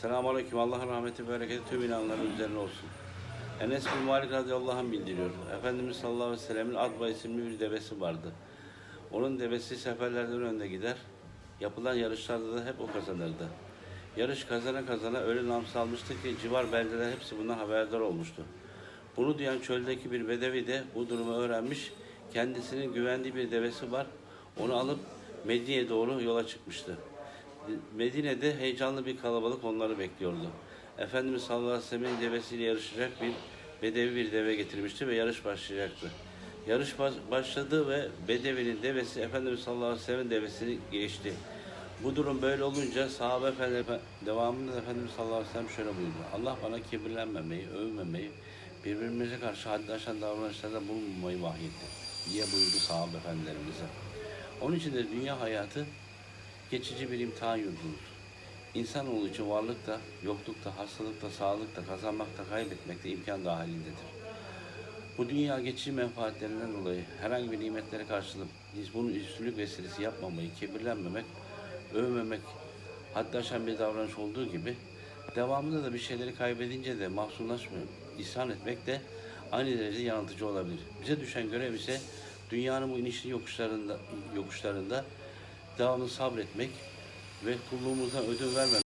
Selamun Aleyküm. Allah'ın rahmeti ve bereketi tüm inanların üzerine olsun. Enes bin Malik radıyallahu anh bildiriyor. Efendimiz sallallahu aleyhi ve sellemin Adba isimli bir devesi vardı. Onun devesi seferlerden önde gider. Yapılan yarışlarda da hep o kazanırdı. Yarış kazana kazana öyle nam salmıştı ki civar beldeler hepsi bundan haberdar olmuştu. Bunu duyan çöldeki bir bedevi de bu durumu öğrenmiş. Kendisinin güvendiği bir devesi var. Onu alıp Medine'ye doğru yola çıkmıştı. Medine'de heyecanlı bir kalabalık onları bekliyordu. Efendimiz sallallahu aleyhi ve sellem'in devesiyle yarışacak bir bedevi bir deve getirmişti ve yarış başlayacaktı. Yarış baş- başladı ve bedevinin devesi Efendimiz sallallahu aleyhi ve sellem'in devesini geçti. Bu durum böyle olunca sahabe efendi, devamında Efendimiz sallallahu aleyhi ve sellem şöyle buyurdu. Allah bana kibirlenmemeyi, övmemeyi, birbirimize karşı haddi aşan davranışlarda bulunmamayı vahyetti diye buyurdu sahabe efendilerimize. Onun için de dünya hayatı geçici bir imtihan yurdudur. İnsanoğlu için varlıkta, yoklukta, hastalıkta, sağlıkta, kazanmakta, kaybetmekte imkan dahilindedir. Bu dünya geçici menfaatlerinden dolayı herhangi bir nimetlere karşılık biz bunu üstünlük vesilesi yapmamayı, kibirlenmemek, övmemek, haddi aşan bir davranış olduğu gibi devamında da bir şeyleri kaybedince de mahzunlaşmayıp isyan etmek de aynı derece yanıltıcı olabilir. Bize düşen görev ise dünyanın bu inişli yokuşlarında, yokuşlarında devamlı sabretmek ve kulluğumuzdan ödün vermemek.